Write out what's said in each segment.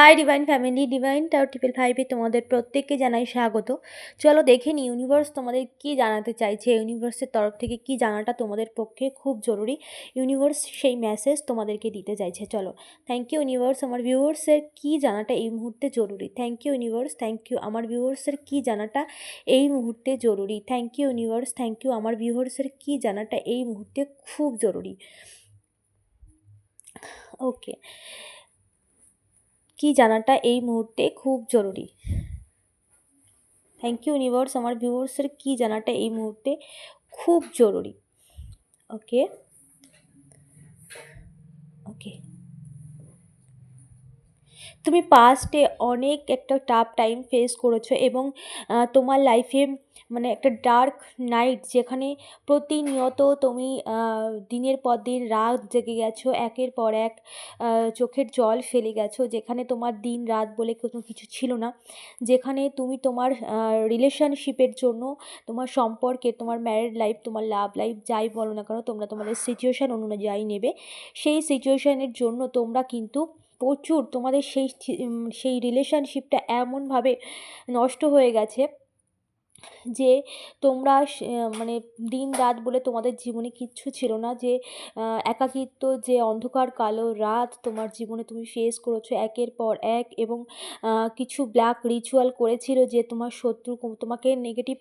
High divine family divine টাও triple ফাইভে তোমাদের প্রত্যেককে জানাই স্বাগত। চলো দেখে নিই ইউনিভার্স তোমাদের কি জানাতে চাইছে ইউনিভার্সের তরফ থেকে কি জানাটা তোমাদের পক্ষে খুব জরুরি। ইউনিভার্স সেই মেসেজ তোমাদেরকে দিতে চাইছে। চলো থ্যাংক ইউ ইউনিভার্স আমার ভিউয়ার্সের কি জানাটা এই মুহূর্তে জরুরি? Thank you universe thank you আমার ভিউয়ার্সের কি জানাটা এই মুহূর্তে জরুরি? Thank you universe thank you আমার ভিউয়ার্সের কি জানাটা এই মুহূর্তে খুব জরুরি? ওকে কি জানাটা এই মুহূর্তে খুব জরুরি। থ্যাংক ইউ ইউনিভার্স আমার ভিউয়ার্সের কি জানাটা এই মুহূর্তে খুব জরুরি। ওকে ওকে তুমি পাস্টে অনেক একটা টাফ টাইম ফেস করেছ এবং তোমার লাইফে মানে একটা ডার্ক নাইট যেখানে প্রতিনিয়ত তুমি দিনের পর দিন রাত জেগে গেছো, একের পর এক চোখের জল ফেলে গেছো, যেখানে তোমার দিন রাত বলে কোনো কিছু ছিল না, যেখানে তুমি তোমার রিলেশনশিপের জন্য তোমার সম্পর্কে, তোমার ম্যারিড লাইফ তোমার লাভ লাইফ যাই বলো না কেন, তোমরা তোমাদের সিচুয়েশান অনুযায়ী নেবে। সেই সিচুয়েশানের জন্য তোমরা কিন্তু প্রচুর তোমাদের সেই সেই রিলেশনশিপটা এমনভাবে নষ্ট হয়ে গেছে যে তোমরা মানে দিন রাত বলে তোমাদের জীবনে কিচ্ছু ছিল না, যে একাকিত্ব, যে অন্ধকার কালো রাত তোমার জীবনে তুমি ফেস করেছ একের পর এক এবং কিছু ব্ল্যাক রিচুয়াল করেছিল যে তোমার শত্রু তোমাকে নেগেটিভ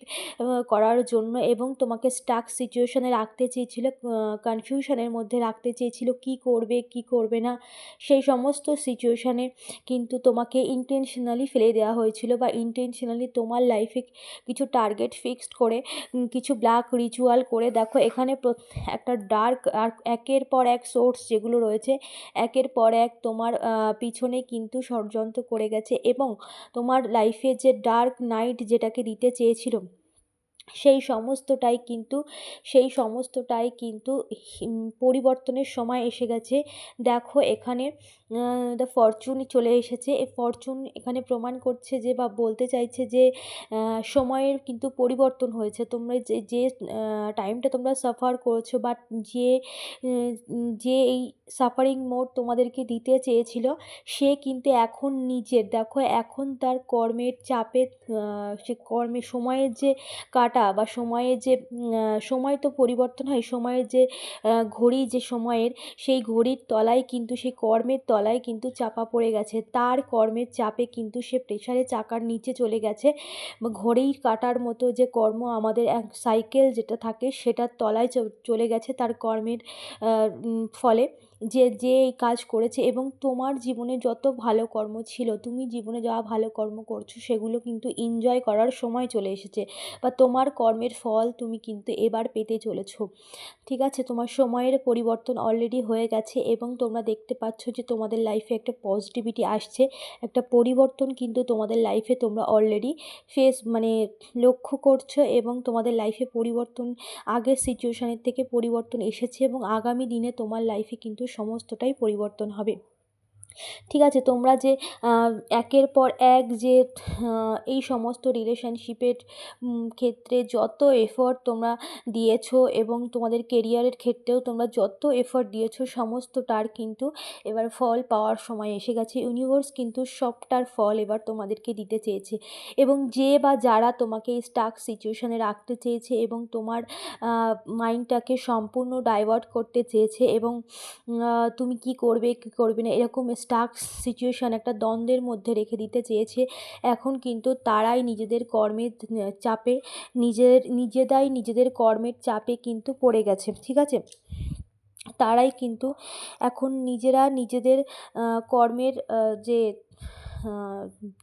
করার জন্য এবং তোমাকে স্টাক সিচুয়েশানে রাখতে চেয়েছিল কনফিউশনের মধ্যে রাখতে চেয়েছিল কি করবে কি করবে না, সেই সমস্ত সিচুয়েশানে কিন্তু তোমাকে ইন্টেনশনালি ফেলে দেওয়া হয়েছিল বা ইন্টেনশনালি তোমার লাইফে কিছু টার্গেট ফিক্সড করে কিছু ব্ল্যাক রিচুয়াল করে। দেখো, এখানে একটা ডার্ক আর একের পর এক সোর্স যেগুলো রয়েছে, একের পর এক তোমার পিছনে কিন্তু ষড়যন্ত্র করে গেছে এবং তোমার লাইফে যে ডার্ক নাইট যেটাকে দিতে চেয়েছিল সেই সমস্তটাই কিন্তু, সেই সমস্তটাই কিন্তু পরিবর্তনের সময় এসে গেছে। দেখো এখানে দ্য ফরচুন চলে এসেছে। এই ফরচুন এখানে প্রমাণ করছে যে বা বলতে চাইছে যে সময়ের কিন্তু পরিবর্তন হয়েছে। তোমরা যে যে টাইমটা তোমরা সাফার করেছ বা যে যে এই সাফারিং মোড তোমাদেরকে দিতে চেয়েছিল, সে কিন্তু এখন নিজের। দেখো, এখন তার কর্মের চাপে সে কর্মে, সময়ের যে কাটা বা সময়ের যে সময় তো পরিবর্তন হয়, সময়ের যে ঘড়ি যে সময়ের, সেই ঘড়ির তলায় কিন্তু সেই কর্মের তলায় কিন্তু চাপা পড়ে গেছে। তার কর্মের চাপে কিন্তু সে প্রেশারে চাকার নিচে চলে গেছে। ঘড়ির কাটার মতো যে কর্ম আমাদের এক সাইকেল যেটা থাকে, সেটার তলায় চলে গেছে তার কর্মের ফলে। যে যে এই কাজ করেছে এবং তোমার জীবনে যত ভালো কর্ম ছিল, তুমি জীবনে যা ভালো কর্ম করছ সেগুলো কিন্তু এনজয় করার সময় চলে এসেছে বা তোমার কর্মের ফল তুমি কিন্তু এবার পেতে চলেছো। ঠিক আছে? তোমার সময়ের পরিবর্তন অলরেডি হয়ে গেছে এবং তোমরা দেখতে পাচ্ছ যে তোমাদের লাইফে একটা পজিটিভিটি আসছে। একটা পরিবর্তন কিন্তু তোমাদের লাইফে তোমরা অলরেডি ফেস মানে লক্ষ্য করছ এবং তোমাদের লাইফে পরিবর্তন, আগের সিচুয়েশানের থেকে পরিবর্তন এসেছে এবং আগামী দিনে তোমার লাইফে কিন্তু সমস্তটাই পরিবর্তন হবে। ঠিক আছে? তোমরা যে একের পর এক যে এই সমস্ত রিলেশনশিপের ক্ষেত্রে যত এফোর্ট তোমরা দিয়েছ এবং তোমাদের কেরিয়ারের ক্ষেত্রেও তোমরা যত এফোর্ট দিয়েছ, সমস্তটার কিন্তু এবার ফল পাওয়ার সময় এসে গেছে। ইউনিভার্স কিন্তু সবটার ফল এবার তোমাদেরকে দিতে চেয়েছে এবং যে বা যারা তোমাকে এই স্টাক সিচুয়েশানে রাখতে চেয়েছে এবং তোমার মাইন্ডটাকে সম্পূর্ণ ডাইভার্ট করতে চেয়েছে এবং তুমি কি করবে, কী করবে না, এরকম স্টাক সিচুয়েশান একটা দ্বন্দ্বের মধ্যে রেখে দিতে চেয়েছে। এখন কিন্তু তারাই নিজেদের কর্মের চাপে, নিজের, নিজেরাই নিজেদের কর্মের চাপে কিন্তু পড়ে গেছে, ঠিক আছে? তারাই কিন্তু এখন নিজেরা নিজেদের কর্মের যে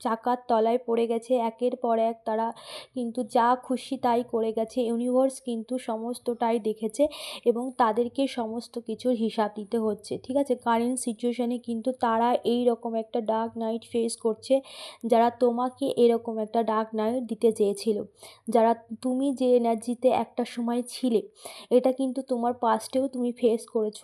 চাকার তলায় পড়ে গেছে। একের পর এক তারা কিন্তু যা খুশি তাই করে গেছে। ইউনিভার্স কিন্তু সমস্তটাই দেখেছে এবং তাদেরকে সমস্ত কিছুর হিসাব দিতে হচ্ছে। ঠিক আছে? কারেন্ট সিচুয়েশানে কিন্তু তারা এই রকম একটা ডার্ক নাইট ফেস করছে, যারা তোমাকে এরকম একটা ডার্ক নাইট দিতে চেয়েছিল। যারা তুমি যে এনার্জিতে একটা সময় ছিলে, এটা কিন্তু তোমার পাস্টেও তুমি ফেস করেছ।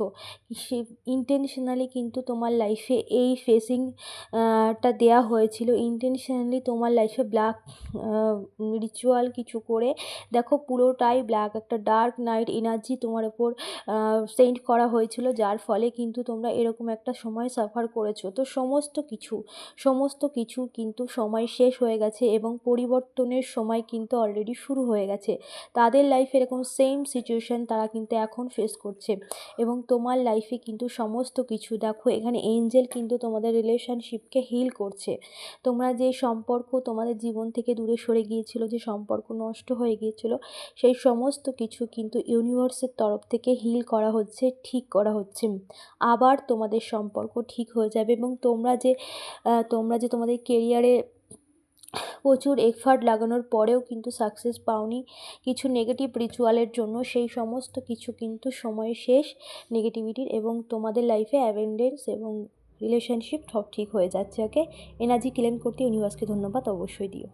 সে ইন্টেনশনালি কিন্তু তোমার লাইফে এই ফেসিংটা দেয়া হয়েছিল। ইন্টেনশনালি তোমার লাইফে ব্ল্যাক রিচুয়াল কিছু করে, দেখো পুরোটাই ব্ল্যাক একটা ডার্ক নাইট এনার্জি তোমার ওপর সেন্ড করা হয়েছিল, যার ফলে কিন্তু তোমরা এরকম একটা সময় সাফার করেছ। তো সমস্ত কিছু সমস্ত কিছু কিন্তু সময় শেষ হয়ে গেছে এবং পরিবর্তনের সময় কিন্তু অলরেডি শুরু হয়ে গেছে। তাদের লাইফে এরকম সেম সিচুয়েশান তারা কিন্তু এখন ফেস করছে এবং তোমার লাইফে কিন্তু সমস্ত কিছু, দেখো এখানে এঞ্জেল কিন্তু তোমাদের রিলেশনশিপকে হিল করছে। তোমরা যে সম্পর্ক তোমাদের জীবন থেকে দূরে সরে গিয়েছিল, যে সম্পর্ক নষ্ট হয়ে গিয়েছিল, সেই সমস্ত কিছু কিন্তু ইউনিভার্সের তরফ থেকে হিল করা হচ্ছে, ঠিক করা হচ্ছে। আবার তোমাদের সম্পর্ক ঠিক হয়ে যাবে এবং তোমরা যে তোমরা যে তোমাদের কেরিয়ারে প্রচুর এফার্ট লাগানোর পরেও কিন্তু সাকসেস পাওনি, কিছু নেগেটিভ রিচুয়ালের জন্য, সেই সমস্ত কিছু কিন্তু সময় শেষ নেগেটিভিটির এবং তোমাদের লাইফে অ্যাভেন্ডেন্স এবং রিলেশনশিপ সব ঠিক হয়ে যাচ্ছে ওকে এনার্জি ক্লেম করতে ইউনিভার্সকে ধন্যবাদ অবশ্যই দিও।